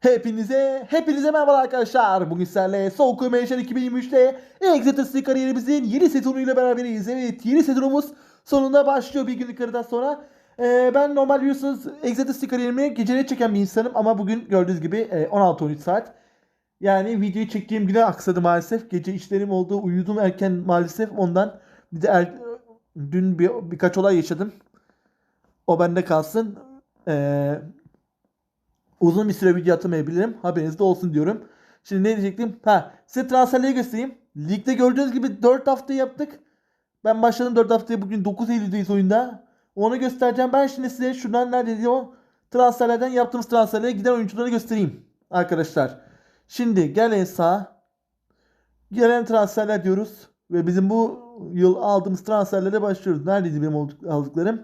Hepinize, hepinize merhaba arkadaşlar. Bugün sizlerle Soğuk Mansion 2023'te Exeter kariyerimizin yeni sezonuyla beraberiz. Evet, yeni sezonumuz sonunda başlıyor bir günlük aradan sonra. Ee, ben normal biliyorsunuz Exeter kariyerimi geceleri çeken bir insanım ama bugün gördüğünüz gibi e, 16-13 saat. Yani videoyu çektiğim güne aksadı maalesef. Gece işlerim oldu, uyudum erken maalesef ondan. Bir de er- dün bir, birkaç olay yaşadım. O bende kalsın. Ee, uzun bir süre video atamayabilirim. Haberiniz de olsun diyorum. Şimdi ne diyecektim? Ha, size transferleri göstereyim. Ligde gördüğünüz gibi 4 hafta yaptık. Ben başladım 4 haftaya. Bugün 9 Eylül'deyiz oyunda. Onu göstereceğim. Ben şimdi size şuradan nerede diyor? Transferlerden yaptığımız transferlere giden oyuncuları göstereyim. Arkadaşlar. Şimdi gelen sağ. Gelen transferler diyoruz. Ve bizim bu yıl aldığımız transferlere başlıyoruz. Neredeydi benim aldıklarım?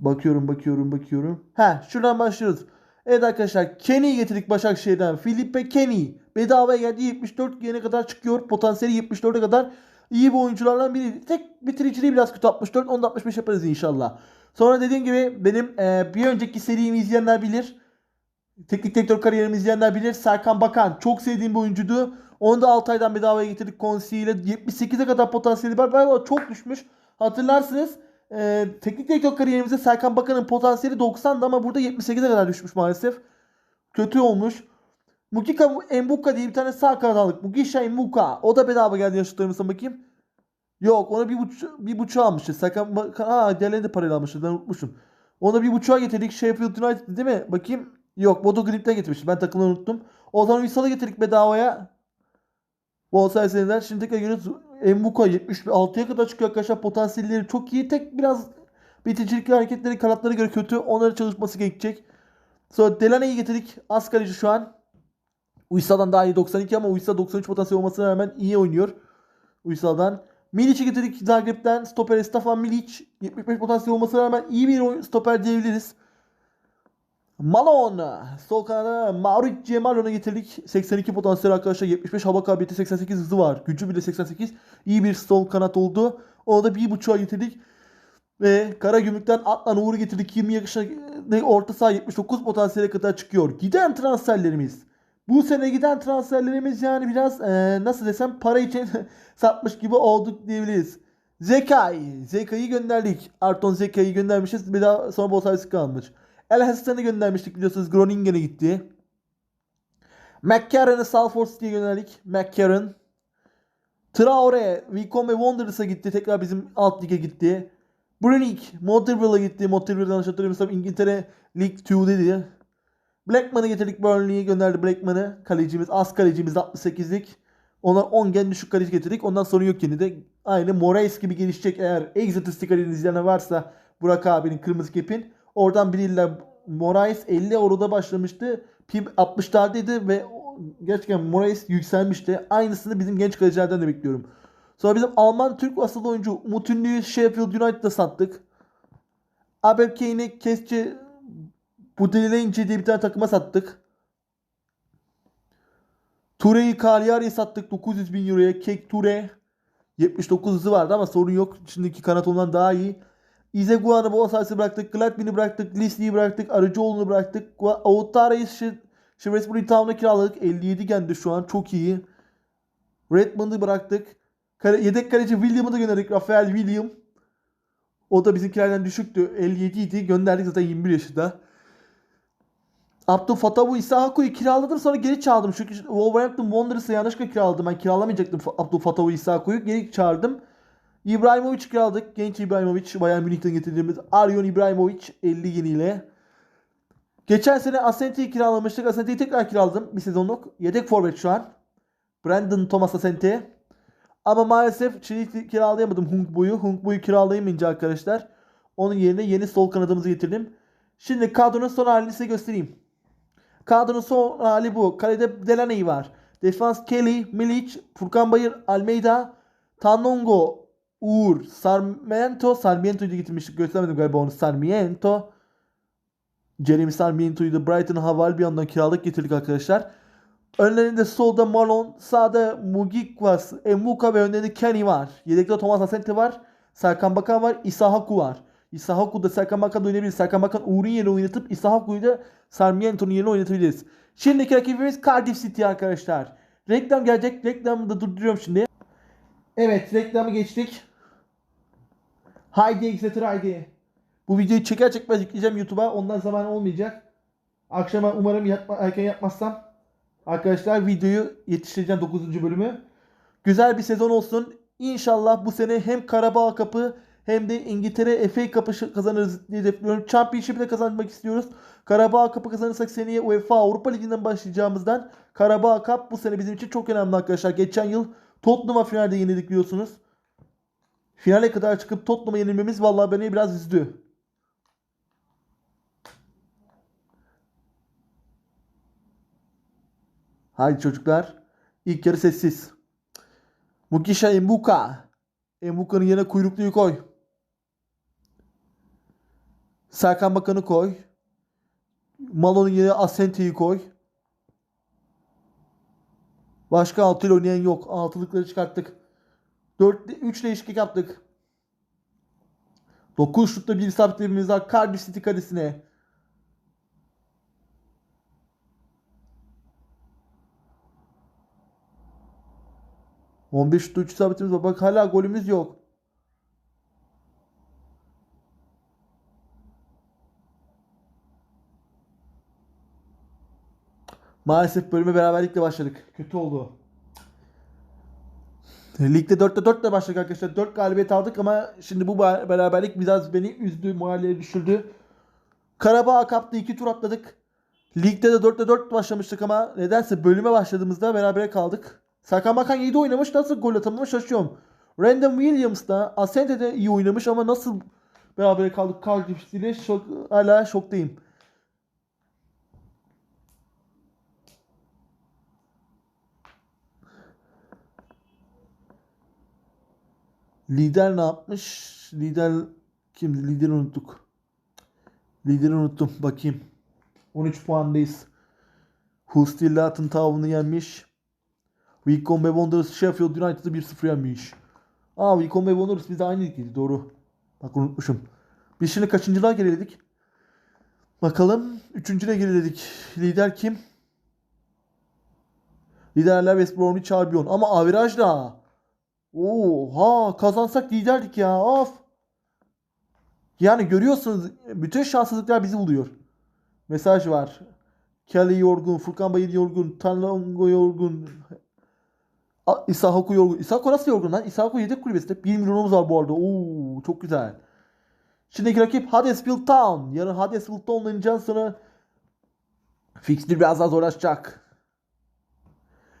Bakıyorum bakıyorum bakıyorum. Ha şuradan başlıyoruz. Evet arkadaşlar Kenny'yi getirdik Başakşehir'den. Felipe Kenny. Bedavaya geldi 74 yene kadar çıkıyor. Potansiyeli 74'e kadar iyi bir oyunculardan biri. Tek bitiriciliği biraz kötü 64. Onu da 65 yaparız inşallah. Sonra dediğim gibi benim e, bir önceki serimi izleyenler bilir. Teknik direktör kariyerimi izleyenler bilir. Serkan Bakan çok sevdiğim bir oyuncuydu. Onu da 6 aydan bedavaya getirdik Konsi ile. 78'e kadar potansiyeli var. Galiba çok düşmüş. Hatırlarsınız e, teknik direktör kariyerimizde Serkan Bakan'ın potansiyeli 90'dı ama burada 78'e kadar düşmüş maalesef. Kötü olmuş. Mukika Embuka diye bir tane sağ kanat aldık. Mugisha Embuka. O da bedava geldi yaşıtlarımızdan bakayım. Yok ona bir buçuk, bir buçuğa almışız. Serkan Bakan, aa diğerlerini de parayla almışız. Ben unutmuşum. Ona bir buçuğa getirdik. Sheffield United değil mi? Bakayım. Yok Bodo Glimt'ten getirmişiz. Ben takımını unuttum. O zaman Ünsal'ı getirdik bedavaya. Bolsay seneler. Şimdi tekrar görüyoruz. Embuka 76'ya kadar çıkıyor arkadaşlar. Potansiyelleri çok iyi. Tek biraz bitiricilikli hareketleri kanatlara göre kötü. Onların çalışması gerekecek. Sonra Delaney'i getirdik. Az kaleci şu an. Uysal'dan daha iyi 92 ama Uysal 93 potansiyel olmasına rağmen iyi oynuyor. Uysal'dan. Milic'i getirdik Zagreb'den. Stoper Stefan Milic. 75 potansiyel olmasına rağmen iyi bir stoper diyebiliriz. Malone. Sol kanada Mauricio Malone'u getirdik. 82 potansiyel arkadaşlar. 75 hava kabiliyeti 88 hızı var. Gücü bile 88. İyi bir sol kanat oldu. Onu da bir buçuğa getirdik. Ve Karagümrük'ten Atlan Uğur'u getirdik. 20 yaşında orta saha 79 potansiyele kadar çıkıyor. Giden transferlerimiz. Bu sene giden transferlerimiz yani biraz eee, nasıl desem para için satmış gibi olduk diyebiliriz. Zekai. Zekai'yi gönderdik. Arton Zekai'yi göndermişiz. Bir daha sonra bol servisi kalmış. El Hasan'ı göndermiştik biliyorsunuz. Groningen'e gitti. McCarron'ı Salford City'ye gönderdik. McCarron. Traore, Wicom ve Wanderers'a gitti. Tekrar bizim alt lige gitti. Brunik, Motherwell'a gitti. Motherwell'dan hatırlamıyorsam İngiltere League 2'dedi. Blackman'ı getirdik Burnley'e gönderdi Blackman'ı. Kalecimiz, az kalecimiz 68'lik. Ona 10 gen düşük kaleci getirdik. Ondan sorun yok yine de. Aynı Moraes gibi gelişecek eğer Exeter kariyerini izleyenler varsa Burak abinin kırmızı kepin. Oradan biriyle Moraes 50 euroda başlamıştı. Pim 60'lardaydı ve gerçekten Moraes yükselmişti. Aynısını bizim genç kalecilerden de bekliyorum. Sonra bizim Alman Türk asıllı oyuncu Umut Ünlü'yü Sheffield United'da sattık. Aberkane'i Kesçi Budelinci diye bir tane takıma sattık. Ture'yi Cagliari'ye sattık 900 bin euroya. Kek Ture 79 hızı vardı ama sorun yok. Şimdiki kanat ondan daha iyi. Izegua'nı Bonsalis'i bıraktık. Gladman'i bıraktık. Lisli'yi bıraktık. Arıcıoğlu'nu bıraktık. Outara'yı Shrewsbury Town'a kiraladık. 57 gendi şu an. Çok iyi. Redmond'u bıraktık. Kale, yedek kaleci William'ı da gönderdik. Rafael William. O da bizimkilerden düşüktü. 57 idi. Gönderdik zaten 21 yaşında. Abdul Fatavu İsahaku'yu kiraladım sonra geri çağırdım. Çünkü Wolverhampton Wanderers'ı yanlışlıkla kiraladım. Ben kiralamayacaktım Abdul Fatavu İsahaku'yu. Geri çağırdım. İbrahimovic kiraladık. Genç İbrahimovic. Bayern Münih'ten getirdiğimiz Aryon İbrahimovic 50 yeniyle. Geçen sene Asente'yi kiralamıştık. Asente'yi tekrar kiraladım. Bir sezonluk. Yedek forvet şu an. Brandon Thomas Asente. Ama maalesef şeyi kiralayamadım Hungbu'yu. Hungbu'yu kiralayamayınca arkadaşlar. Onun yerine yeni sol kanadımızı getirdim. Şimdi kadronun son halini size göstereyim. Kadronun son hali bu. Kalede Delaney var. Defans Kelly, Milic, Furkan Bayır, Almeida, Tanongo, Uğur, Sarmiento. Sarmiento'yu da getirmiştik. Göstermedim galiba onu. Sarmiento. Jeremy Sarmiento'yu da Brighton Hava Albion'dan kiralık getirdik arkadaşlar. Önlerinde solda Malone, sağda Mugikwas, Emuka ve önlerinde Kenny var. Yedekte Thomas Asante var. Serkan Bakan var. Isahaku var. Isahaku da Serkan Bakan oynayabiliriz. Serkan Bakan Uğur'un yerine oynatıp Isahaku'yu da Sarmiento'nun yerine oynatabiliriz. Şimdiki rakibimiz Cardiff City arkadaşlar. Reklam gelecek. Reklamı da durduruyorum şimdi. Evet reklamı geçtik. Haydi Exeter haydi. Bu videoyu çeker çekmez yükleyeceğim YouTube'a. Ondan zaman olmayacak. Akşama umarım yatma, erken yatmazsam arkadaşlar videoyu yetiştireceğim 9. bölümü. Güzel bir sezon olsun. İnşallah bu sene hem Karabağ Kapı hem de İngiltere FA Cup'ı kazanırız diye hedefliyorum. Championship'i de kazanmak istiyoruz. Karabağ Kapı kazanırsak seneye UEFA Avrupa Ligi'nden başlayacağımızdan Karabağ Cup bu sene bizim için çok önemli arkadaşlar. Geçen yıl Tottenham'a finalde yenildik biliyorsunuz. Finale kadar çıkıp Tottenham'a yenilmemiz vallahi beni biraz üzdü. Haydi çocuklar. İlk yarı sessiz. Mukisha Embuka. Embuka'nın yerine kuyrukluyu koy. Serkan Bakan'ı koy. Malo'nun yerine Asente'yi koy. Başka altıyla oynayan yok. Altılıkları çıkarttık. 4 3 değişiklik yaptık. 9 şutta bir sabitlememiz var. Cardiff City kalesine. On beş şutta 3 sabitimiz var. Bak hala golümüz yok. Maalesef bölüme beraberlikle başladık. Kötü oldu. Ligde 4'te 4 ile başladık arkadaşlar. 4 galibiyet aldık ama şimdi bu beraberlik biraz beni üzdü, moralleri düşürdü. Karabağ Cup'ta 2 tur atladık. Ligde de 4'te 4 başlamıştık ama nedense bölüme başladığımızda berabere kaldık. Serkan Bakan 7 oynamış nasıl gol atamamış şaşıyorum. Random Williams da Asante de iyi oynamış ama nasıl berabere kaldık Cardiff ile şok, hala şoktayım. Lider ne yapmış? Lider kimdi? Lideri unuttuk. Lideri unuttum. Bakayım. 13 puandayız. Hustil Latin Town'u yenmiş. Wycombe Wanderers Sheffield United'ı 1-0 yenmiş. Aa Wycombe Wanderers biz de aynı ligdeydi. Doğru. Bak unutmuşum. Biz şimdi kaçıncılığa geriledik? Bakalım. Üçüncüne geriledik. Lider kim? Liderler West Bromwich Albion. Ama averaj da. Oha kazansak liderdik ya. Of. Yani görüyorsunuz bütün şanssızlıklar bizi buluyor. Mesaj var. Kelly yorgun, Furkan Bayır yorgun, Tanlango yorgun, İsahaku yorgun. İsahaku nasıl yorgun lan? İsahaku yedek kulübesinde. 1 milyonumuz var bu arada. Oo, çok güzel. Şimdiki rakip Huddersfield Town. Yarın Huddersfield'da oynayacağız sonra fixture biraz daha zorlaşacak.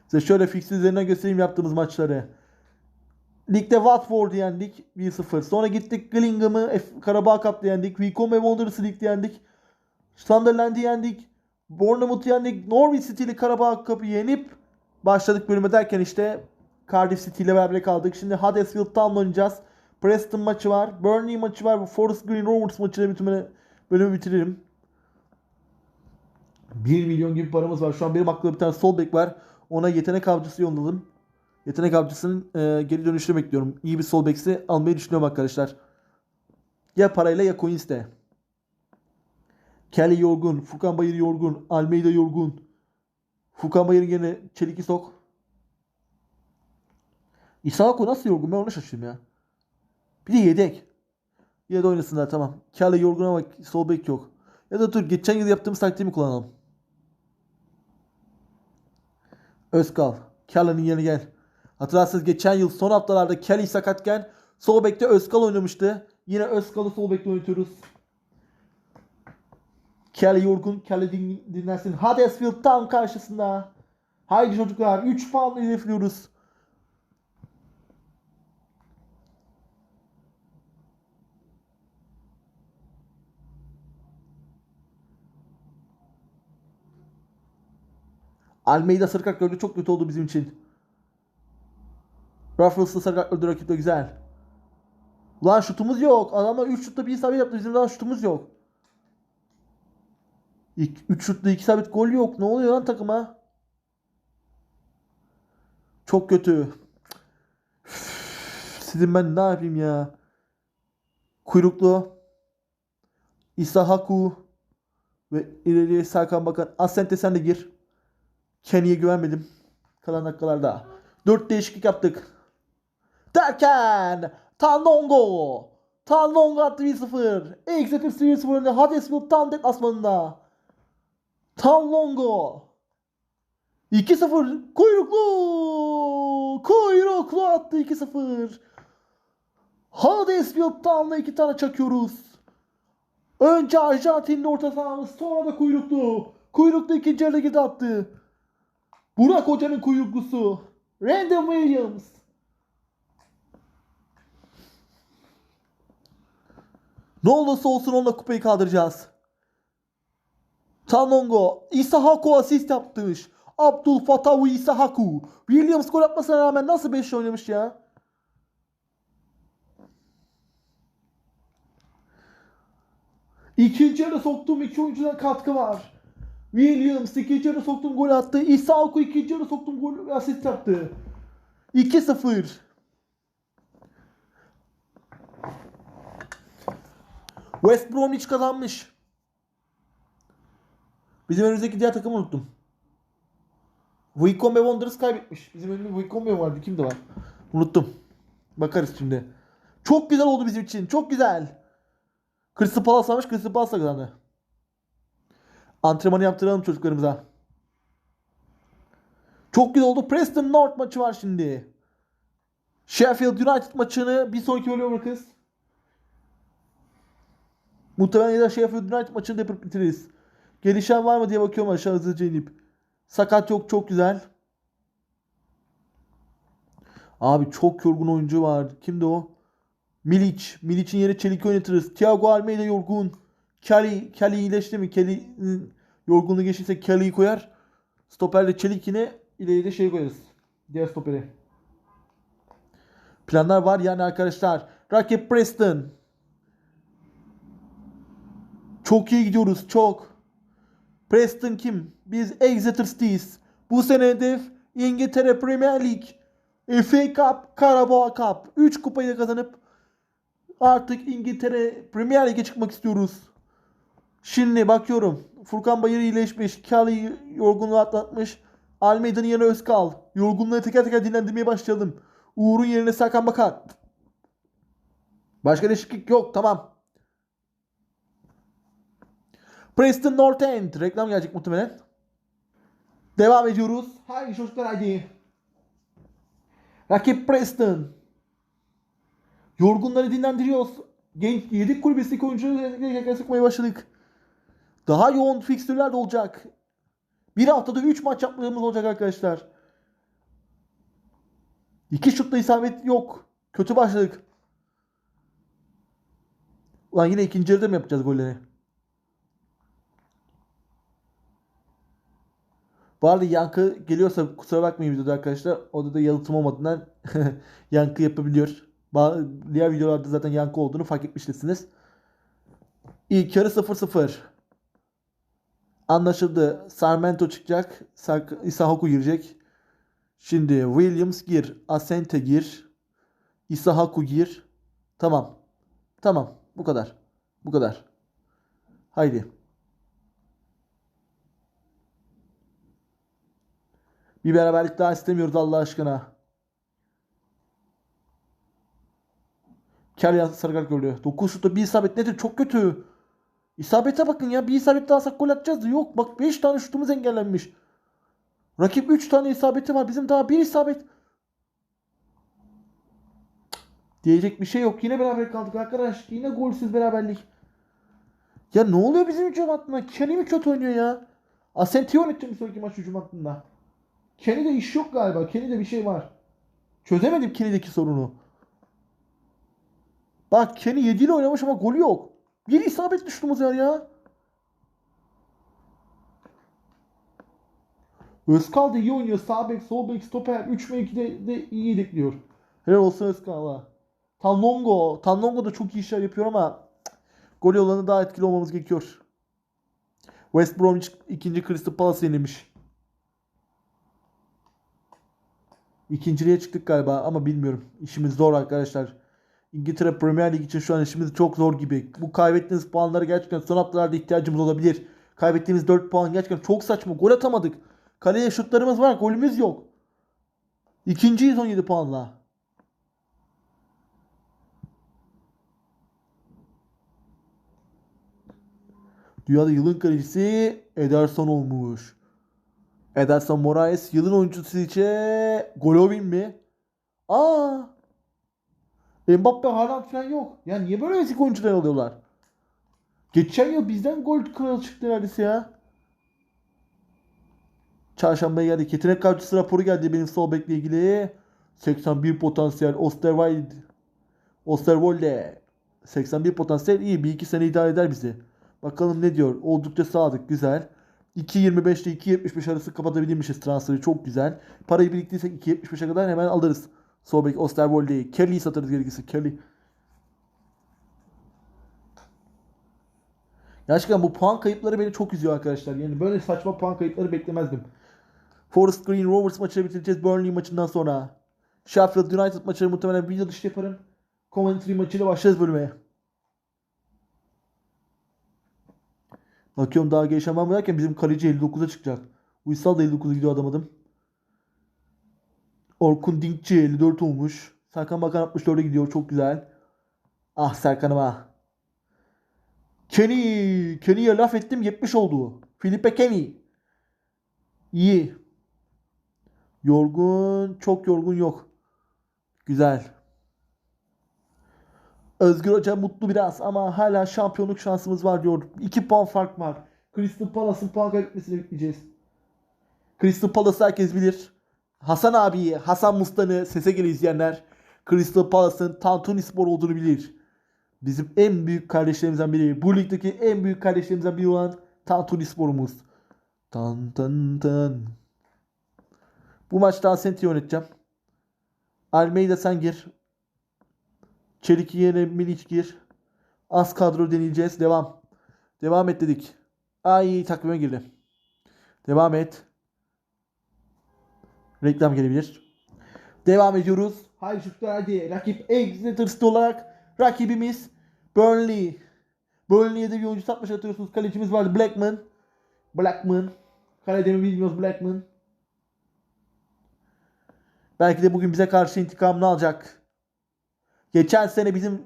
Size şöyle fixture üzerinden göstereyim yaptığımız maçları. Ligde Watford'u yendik 1-0. Sonra gittik Gillingham'ı Karabağ Cup'ta yendik. Wycombe Wanderers'ı ligde yendik. Sunderland'i yendik. Bournemouth'u yendik. Norwich City'li Karabağ Cup'ı yenip başladık bölüme derken işte Cardiff City ile beraber kaldık. Şimdi Huddersfield Town'la oynayacağız. Preston maçı var. Burnley maçı var. Forest Green Rovers maçıyla bütün bölümü bitiririm. 1 milyon gibi paramız var. Şu an benim aklımda bir tane sol bek var. Ona yetenek avcısı yolladım. Yetenek avcısının e, geri dönüşünü bekliyorum. İyi bir sol bekse almayı düşünüyorum arkadaşlar. Ya parayla ya coins'te. Kelly yorgun. Furkan Bayır yorgun. Almeida yorgun. Furkan Bayır'ın yerine Çelik'i sok. İsako nasıl yorgun? Ben ona şaşırdım ya. Bir de yedek. Da oynasınlar tamam. Kelly yorgun ama sol bek yok. Ya da dur geçen yıl yaptığımız taktiğimi kullanalım. Özkal. Kelly'nin yerine gel. Hatırlarsanız geçen yıl son haftalarda Kelly sakatken sol bekte Özkal oynamıştı. Yine Özkal'ı sol bekte oynatıyoruz. Kelly yorgun. Kelly din, dinlensin. Huddersfield tam karşısında. Haydi çocuklar 3 puanla hedefliyoruz. Almeida sarı kart gördü. Çok kötü oldu bizim için. Ruffles'la sarı kart gördü rakip de güzel. Ulan şutumuz yok. Adamlar 3 şutta 1 isabet yaptı. Bizim daha şutumuz yok. 3 şutla 2 sabit gol yok. Ne oluyor lan takıma? Çok kötü. Sizin ben ne yapayım ya? Kuyruklu. Isahaku ve ileriye Serkan Bakan. Asante sen de gir. Kenny'ye güvenmedim. Kalan dakikalarda. 4 değişiklik yaptık. Derken Tanongo. Tanongo attı 1-0. Exeter 1-0 önde. Huddersfield Town deplasmanında. Tanongo. 2-0 kuyruklu. Kuyruklu attı 2-0. Huddersfield Town'da iki tane çakıyoruz. Önce Arjantin'in orta sahamız sonra da kuyruklu. Kuyruklu ikinci yarıda gidi attı. Burak Hoca'nın kuyruklusu. Random Williams. Ne olursa olsun onunla kupayı kaldıracağız. Tanongo, Isahaku asist yapmış. Abdul Fatahu Isahaku. Williams gol atmasına rağmen nasıl 5 oynamış ya? İkinci yarı soktuğum iki oyuncudan katkı var. Williams ikinci yarı soktum gol attı. Isahaku ikinci yarı soktum gol asist yaptı. 2-0. West Bromwich kazanmış. Bizim önümüzdeki diğer takımı unuttum. Wycombe Wanderers kaybetmiş. Bizim önümüzde Wycombe vardı. Kim de var? Unuttum. Bakarız şimdi. Çok güzel oldu bizim için. Çok güzel. Crystal Palace almış. Crystal Palace kazandı. Antrenmanı yaptıralım çocuklarımıza. Çok güzel oldu. Preston North maçı var şimdi. Sheffield United maçını bir sonraki bölüme bırakırız. Muhtemelen ya da Sheffield United maçını yapıp bitiririz. Gelişen var mı diye bakıyorum aşağı hızlıca inip. Sakat yok çok güzel. Abi çok yorgun oyuncu var. Kimdi o? Milic. Milic'in yeri Çelik oynatırız. Thiago Almeida yorgun. Kelly, Kelly iyileşti mi? Kelly'nin yorgunluğu geçirse Kelly'yi koyar. Stoperle Çelik yine ileri de şey koyarız. Diğer stoperi. Planlar var yani arkadaşlar. Rakip Preston. Çok iyi gidiyoruz. Çok. Preston kim? Biz Exeter City'yiz. Bu sene hedef İngiltere Premier Lig. FA Cup, Carabao Cup. 3 kupayı da kazanıp artık İngiltere Premier Lig'e çıkmak istiyoruz. Şimdi bakıyorum. Furkan Bayır iyileşmiş. Kelly yorgunluğu atlatmış. Almeida'nın yerine Özkal. Yorgunluğu teker teker dinlendirmeye başlayalım. Uğur'un yerine Serkan Bakan. Başka değişiklik yok. Tamam. Preston North End. Reklam gelecek muhtemelen. Devam ediyoruz. Haydi çocuklar haydi. Rakip Preston. Yorgunları dinlendiriyoruz. Genç yedek kulübesindeki oyuncuları sıkmaya başladık. Daha yoğun fikstürler de olacak. Bir haftada 3 maç yapmamız olacak arkadaşlar. İki şutla isabet yok. Kötü başladık. Ulan yine ikinci yarıda mı yapacağız golleri? Bu arada yankı geliyorsa kusura bakmayın videoda arkadaşlar. Odada yalıtım olmadığından yankı yapabiliyor. Diğer videolarda zaten yankı olduğunu fark etmiştiniz. İlk yarı 0-0. Anlaşıldı. Sarmento çıkacak. Sark Isahaku girecek. Şimdi Williams gir. Asente gir. Isahaku gir. Tamam. Tamam. Bu kadar. Bu kadar. Haydi. Bir beraberlik daha istemiyoruz Allah aşkına. Kel sarı kart gördü. 9 şutta bir isabet nedir? Çok kötü. İsabete bakın ya. Bir isabet daha alsak gol atacağız. Yok bak 5 tane şutumuz engellenmiş. Rakip 3 tane isabeti var. Bizim daha bir isabet. Diyecek bir şey yok. Yine beraber kaldık arkadaş. Yine golsüz beraberlik. Ya ne oluyor bizim hücum hattına? Kenny mi kötü oynuyor ya? Asentio oynatacağım bir sonraki maç hücum hattında. Kenny'de iş yok galiba. Kenny'de bir şey var. Çözemedim Kenny'deki sorunu. Bak Kenny 7 ile oynamış ama golü yok. Bir isabet düştüğümüz yer ya. Özkal da iyi oynuyor. Sağ bek, sol bek, stoper. 3 mevkide de iyi yedekliyor. Helal olsun Özkal'a. Tanlongo. Tanlongo da çok iyi işler yapıyor ama gol olanı daha etkili olmamız gerekiyor. West Bromwich ikinci Crystal Palace yenilmiş. İkinciliğe çıktık galiba ama bilmiyorum. İşimiz zor arkadaşlar. İngiltere Premier Lig için şu an işimiz çok zor gibi. Bu kaybettiğimiz puanlara gerçekten son haftalarda ihtiyacımız olabilir. Kaybettiğimiz 4 puan gerçekten çok saçma. Gol atamadık. Kaleye şutlarımız var. Golümüz yok. İkinciyiz 17 puanla. Dünyada yılın kalecisi Ederson olmuş. Ederson Moraes yılın oyuncusu içe Golovin mi? Aa! Mbappe Haaland falan yok. Ya niye böyle eski oyuncular alıyorlar? Geçen yıl bizden gol kralı çıktı neredeyse ya. Çarşambaya geldik. Yetenek karşısı raporu geldi benim sol bekle ilgili. 81 potansiyel. Osterwald. Osterwolde. 81 potansiyel iyi. Bir iki sene idare eder bizi. Bakalım ne diyor. Oldukça sadık. Güzel. 2.25 ile 2.75 arası kapatabilmişiz transferi. Çok güzel. Parayı biriktirsek 2.75'e kadar hemen alırız. Sol bek Osterwolde'yi. Kelly'yi satarız gerekirse. Kelly. Gerçekten bu puan kayıpları beni çok üzüyor arkadaşlar. Yani böyle saçma puan kayıpları beklemezdim. Forest Green Rovers maçını bitireceğiz Burnley maçından sonra. Sheffield United maçını muhtemelen video dışı yaparım. Coventry maçıyla başlarız bölüme. Bakıyorum daha geçemem derken bizim kaleci 59'a çıkacak. Uysal da 59'a gidiyor adam adım. Orkun Dinkçi 54 olmuş. Serkan Bakan 64'e gidiyor. Çok güzel. Ah Serkan'ıma. Kenny. Kenny'ye laf ettim 70 oldu. Felipe Kenny. İyi. Yorgun. Çok yorgun yok. Güzel. Özgür Hoca mutlu biraz ama hala şampiyonluk şansımız var diyor. 2 puan fark var. Crystal Palace'ın puan kaybetmesini bekleyeceğiz. Crystal Palace herkes bilir. Hasan abiyi, Hasan Mustan'ı sese gele izleyenler Crystal Palace'ın Tantuni Spor olduğunu bilir. Bizim en büyük kardeşlerimizden biri. Bu ligdeki en büyük kardeşlerimizden biri olan Tantuni Spor'umuz. Tan tan tan. Bu maçta Asent'i yöneteceğim. Almeida sen gir. Çelik yerine Milic gir. Az kadro deneyeceğiz. Devam. Devam et dedik. Ay takvime girdi. Devam et. Reklam gelebilir. Devam ediyoruz. Haydi çocuklar hadi. Rakip Exeter olarak rakibimiz Burnley. Burnley'e de bir oyuncu satmış hatırlıyorsunuz. Kalecimiz vardı Blackman. Blackman. Kalede mi bilmiyoruz Blackman. Belki de bugün bize karşı intikamını alacak. Geçen sene bizim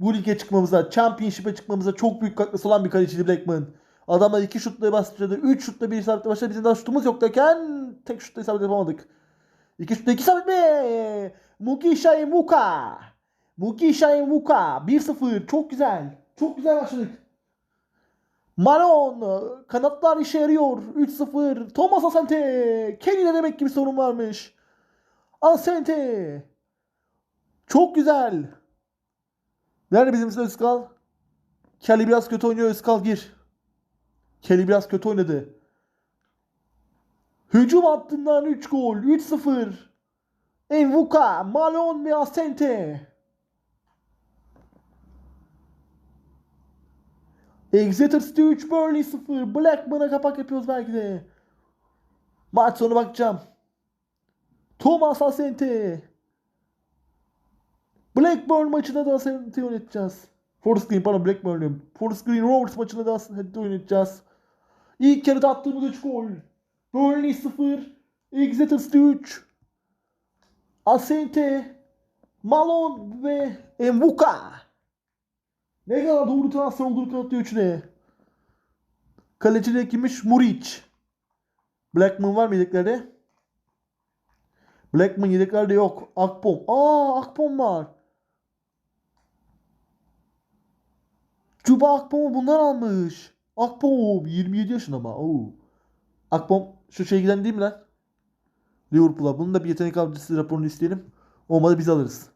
bu lige çıkmamıza, Championship'e çıkmamıza çok büyük katkısı olan bir kaleciydi Blackman. Adamlar iki şutla başladı. Üç şutla bir isabetle başladı. Bizim daha şutumuz yoktayken tek şutla isabet yapamadık. İki şutla iki isabet mi? Şahin Muka. Şahin Muka. 1-0. Çok güzel. Çok güzel başladık. Malon. Kanatlar işe yarıyor. 3-0. Thomas Asante. Kenny'de demek ki bir sorun varmış. Asante. Çok güzel. Nerede bizim Özkal? Kelly biraz kötü oynuyor. Özkal gir. Kelly biraz kötü oynadı. Hücum hattından 3 gol. 3-0. Envuka, Malon ve Asente. Exeter City 3, Burnley 0. Blackman'a kapak yapıyoruz belki de. Maç sonu bakacağım. Thomas Asente. Blackburn maçında da Asente yöneteceğiz. Forest Green pardon Blackburn diyorum. Forest Green Rovers maçında da Asente oynayacağız. İlk yarıda attığımız 3 gol. Burnley 0. Exeter City 3. Asente. Malon ve Embuka. Ne kadar doğru transfer olduğunu kanıtlıyor üçüne. Kalecilik kimmiş? Muric. Blackman var mı yedeklerde? Blackman yedeklerde yok. Akpom. Aa Akpom var. Cuba Akpom'u bunlar almış. Akpom 27 yaşında ama. Oo. Akpom şu şey giden değil mi lan? Liverpool'a. Bunun da bir yetenek avcısı raporunu isteyelim. Olmadı biz alırız.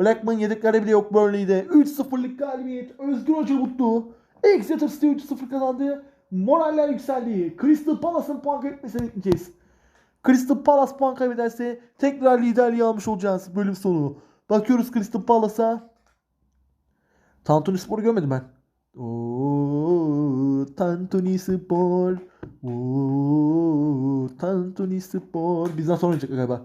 Blackman yedeklerde bile yok Burnley'de. 3-0'lık galibiyet. Özgür Hoca mutlu. Exeter City 3-0 kazandı. Moraller yükseldi. Crystal Palace'ın puan kaybetmesini bekleyeceğiz. Crystal Palace puan kaybederse tekrar liderliği almış olacağız bölüm sonu. Bakıyoruz Crystal Palace'a. Tantuni Spor'u görmedim ben. Oo, Tantuni Spor. Oo, Tantuni Spor. Bizden sonra oynayacak galiba.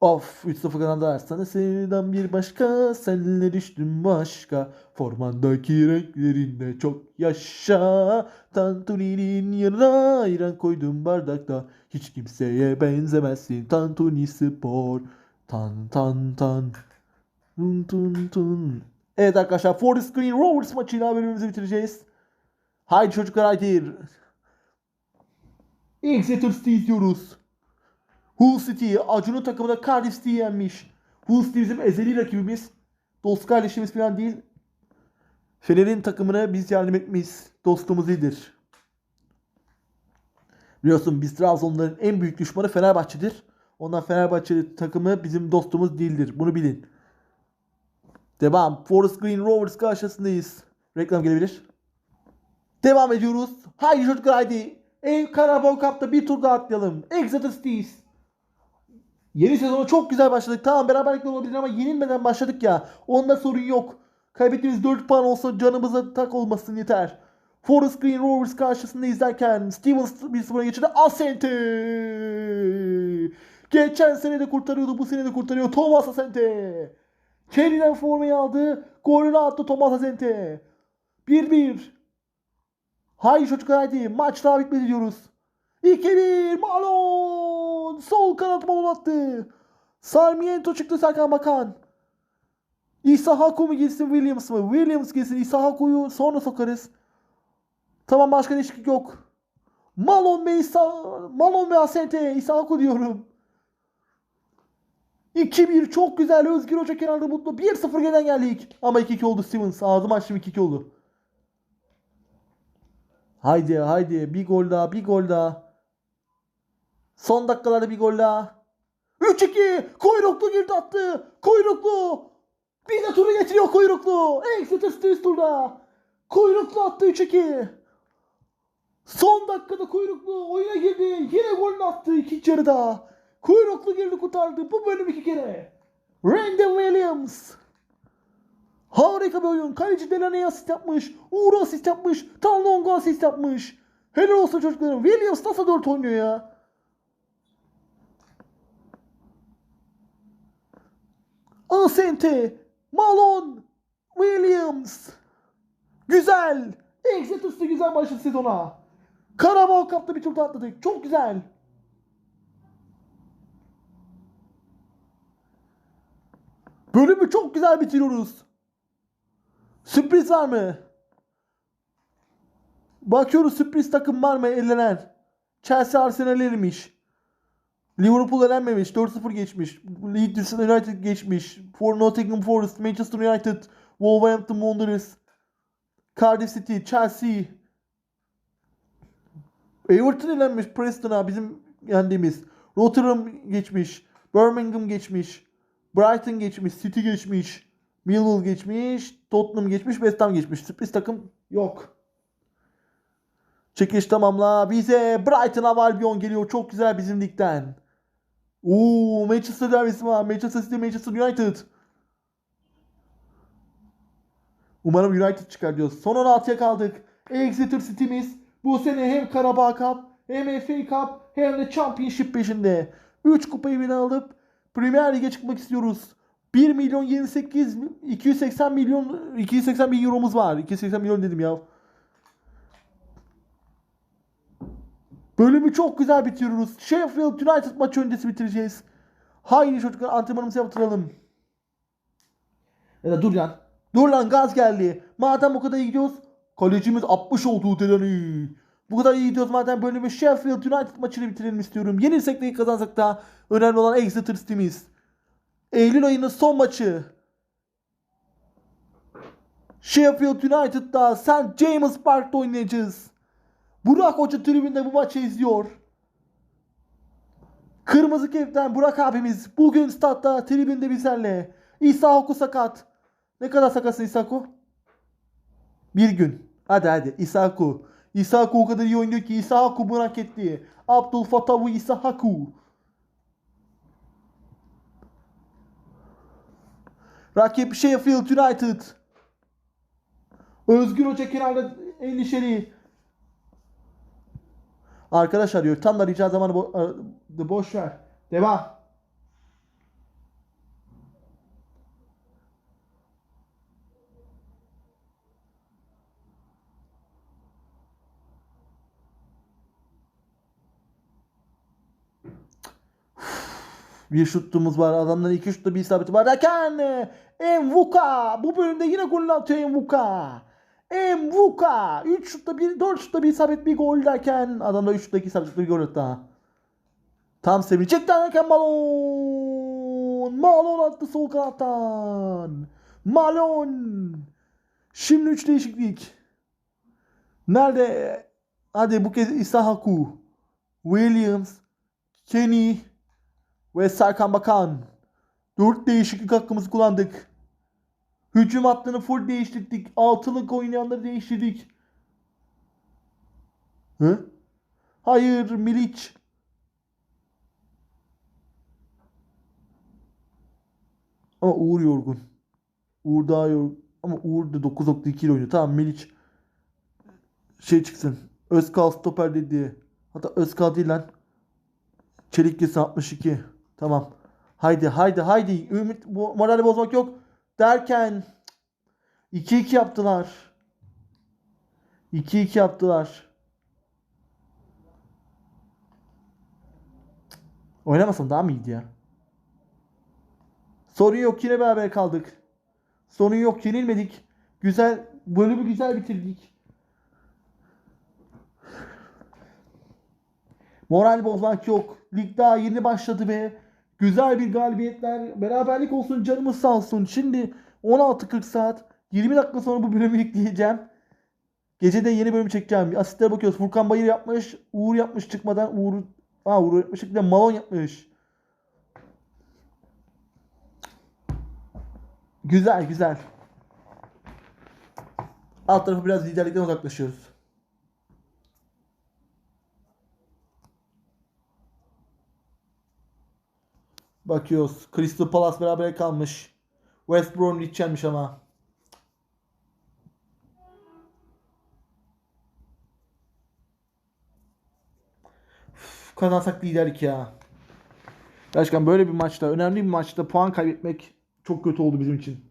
Of 3-0 kazandılar. Sana sevdan bir başka. Senle düştüm başka. Formandaki renklerinde çok yaşa. Tantuni'nin yanına ayran koydum bardakta. Hiç kimseye benzemezsin. Tantuni Spor. Tan tan tan. Tun tun tun. Evet arkadaşlar Forest Green Rovers maçıyla bölümümüzü bitireceğiz. Haydi çocuklar haydi. Exeter City izliyoruz. Hull City Acun'un takımında Cardiff City'yi yenmiş. Hull City bizim ezeli rakibimiz. Dost kardeşimiz falan değil. Fener'in takımına biz yardım etmeyiz. Dostumuz iyidir. Biliyorsun biz Trabzonların en büyük düşmanı Fenerbahçe'dir. Ondan Fenerbahçe takımı bizim dostumuz değildir. Bunu bilin. Devam. Forest Green Rovers karşısındayız. Reklam gelebilir. Devam ediyoruz. Haydi çocuklar haydi. Ev Karabağ Cup'ta bir tur daha atlayalım. Exeter Cities. Yeni sezona çok güzel başladık. Tamam beraberlikle olabilir ama yenilmeden başladık ya. Onda sorun yok. Kaybettiğimiz 4 puan olsa canımıza tak olmasın yeter. Forest Green Rovers karşısında izlerken Stevens 1-0'a geçirdi. Asante! Geçen sene de kurtarıyordu, bu sene de kurtarıyor. Thomas Asante! Kelly'den formayı aldı. Golünü attı Thomas Asante. 1-1. Haydi çocuklar haydi. Maç daha bitmedi diyoruz. 2-1 Malon. Sol kanat Malon attı. Sarmiento çıktı Serkan Bakan. İsa Haku mu girsin Williams mı? Williams girsin. İsa Haku'yu sonra sokarız. Tamam başka değişiklik yok. Malon ve İsa Malon ve Asente. İsa Haku diyorum. 2-1 çok güzel. Özgür Hoca kenarda mutlu. 1-0 gelen geldik. Ama 2-2 oldu Stevens. Ağzım açtım 2-2 oldu. Haydi haydi bir gol daha bir gol daha. Son dakikalarda bir gol daha. 3-2 kuyruklu girdi attı. Kuyruklu. Bir de turu getiriyor kuyruklu. Exeter üst turda. Kuyruklu attı 3-2. Son dakikada kuyruklu oyuna girdi. Yine golünü attı ikinci yarıda. Kuyruklu girdi kurtardı. Bu bölüm iki kere. Randall Williams. Harika bir oyun. Kaleci Delaney asist yapmış. Uğur asist yapmış. Tanlongo asist yapmış. Helal olsun çocuklarım. Williams nasıl 4 oynuyor ya? Asente. Malone. Williams. Güzel. Exeter'sı güzel başladı sezona. Karabağ Cup'ta bir tur atladık. Çok güzel. Bölümü çok güzel bitiriyoruz. Sürpriz var mı? Bakıyoruz sürpriz takım var mı elenen? Chelsea Arsenal elemiş. Liverpool elenmemiş. 4-0 geçmiş. Leeds United geçmiş. For Nottingham Forest, Manchester United, Wolverhampton Wanderers, Cardiff City, Chelsea. Everton elenmiş Preston'a bizim yendiğimiz. Rotherham geçmiş. Birmingham geçmiş. Brighton geçmiş. City geçmiş. Millwall geçmiş. Tottenham geçmiş. West Ham geçmiş. Sürpriz takım yok. Çekiliş tamamla. Bize Brighton Albion geliyor. Çok güzel bizim ligden. Oo, Manchester derbisi var. Manchester City, Manchester United. Umarım United çıkar diyoruz. Son 16'ya kaldık. Exeter City'miz bu sene hem Karabağ Cup hem FA Cup hem de Championship peşinde. 3 kupayı bile alıp Premier Lig'e çıkmak istiyoruz. 1 milyon 28 280 milyon 280 bin euromuz var. 280 milyon dedim ya. Bölümü çok güzel bitiriyoruz. Sheffield United maçı öncesi bitireceğiz. Haydi çocuklar antrenmanımızı yaptıralım. Ya da dur lan. Dur lan gaz geldi. Madem o kadar iyi gidiyoruz. Kalecimiz 60 oldu Delany. Bu kadar iyi gidiyoruz madem bölümü Sheffield United maçını bitirelim istiyorum. Yenilsek de kazansak da önemli olan Exeter City'miz. Eylül ayının son maçı. Sheffield United'da St. James Park'ta oynayacağız. Burak Hoca tribünde bu maçı izliyor. Kırmızı Kep'ten Burak abimiz bugün statta tribünde bizlerle. İsa Oku sakat. Ne kadar sakatsın İsa Oku? Bir gün. Hadi hadi İsa Oku. İsa Oku o kadar iyi oynuyor ki İsa Oku bunu etti. Abdul Fatavu İsa Haku. Rakip Sheffield United. Özgür Hoca kenarda endişeli. Arkadaş arıyor. Tam da rica zamanı bo- boş ver. Devam. Bir şutumuz var. Adamların iki şutta bir isabeti var. Derken Envuka. Bu bölümde yine golünü atıyor Envuka. Envuka. 3 şutta bir, 4 şutta bir isabet bir gol derken adamda 3 şutta 2 isabet bir gol attı. Tam sevinecek derken balon. Malon attı sol kanattan. Malon. Şimdi 3 değişiklik. Nerede? Hadi bu kez Isahaku. Williams. Kenny. Ve Serkan Bakan. 4 değişiklik hakkımızı kullandık. Hücum hattını full değiştirdik. Altılık oynayanları değiştirdik. Hı? Hayır Milic. Ama Uğur yorgun. Uğur daha yorgun. Ama Uğur da 9.2 ile oynuyor. Tamam Milic şey çıksın. Özkal stoper dedi. Hatta Özkal değil lan. Çelik gitsin 62. Tamam. Haydi haydi haydi. Ümit bu morali bozmak yok. Derken 2-2 yaptılar. 2-2 yaptılar. Oynamasam daha mı iyiydi ya? Sorun yok yine beraber kaldık. Sorun yok yenilmedik. Güzel bölümü güzel bitirdik. Moral bozmak yok. Lig daha yeni başladı ve güzel bir galibiyetler, beraberlik olsun canımız sağ olsun. Şimdi 16.40 saat 20 dakika sonra bu bölümü yükleyeceğim. Gece de yeni bölüm çekeceğim. Asistlere bakıyoruz. Furkan Bayır yapmış. Uğur yapmış çıkmadan. Uğur, ha, Uğur yapmış. Bir de Malon yapmış. Güzel güzel. Alt tarafı biraz liderlikten uzaklaşıyoruz. Bakıyoruz. Crystal Palace beraber kalmış. West Bromwich yenmiş ama. Üf, Kazansak liderlik ya. Gerçekten böyle bir maçta, önemli bir maçta puan kaybetmek çok kötü oldu bizim için.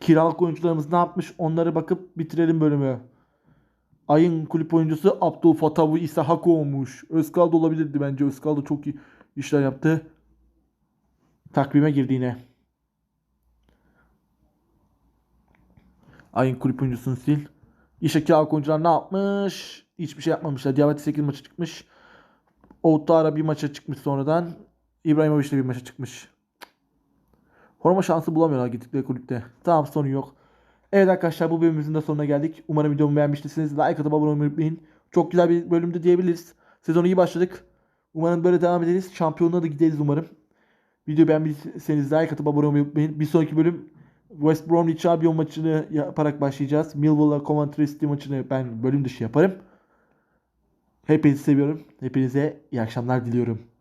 Kiralık oyuncularımız ne yapmış onları bakıp bitirelim bölümü. Ayın kulüp oyuncusu Abdul Fatavu İsahako olmuş. Özkal da olabilirdi bence. Özkal da çok iyi işler yaptı. Takvime girdi yine. Ayın kulüp oyuncusunu sil. İşe kiralık oyuncular ne yapmış? Hiçbir şey yapmamışlar. Diabetes 8 maça çıkmış. Outtara bir maça çıkmış sonradan. İbrahimovic de bir maça çıkmış. Forma şansı bulamıyorlar gittikleri kulüpte. Tamam sorun yok. Evet arkadaşlar bu bölümümüzün de sonuna geldik. Umarım videomu beğenmiştirsiniz. Like atıp abone olmayı unutmayın. Çok güzel bir bölümdü diyebiliriz. Sezonu iyi başladık. Umarım böyle devam ederiz. Şampiyonluğa da gideriz umarım. Videoyu beğenmişseniz like atıp abone olmayı unutmayın. Bir sonraki bölüm West Bromwich Albion maçını yaparak başlayacağız. Millwall'la Coventry City maçını ben bölüm dışı yaparım. Hepinizi seviyorum. Hepinize iyi akşamlar diliyorum.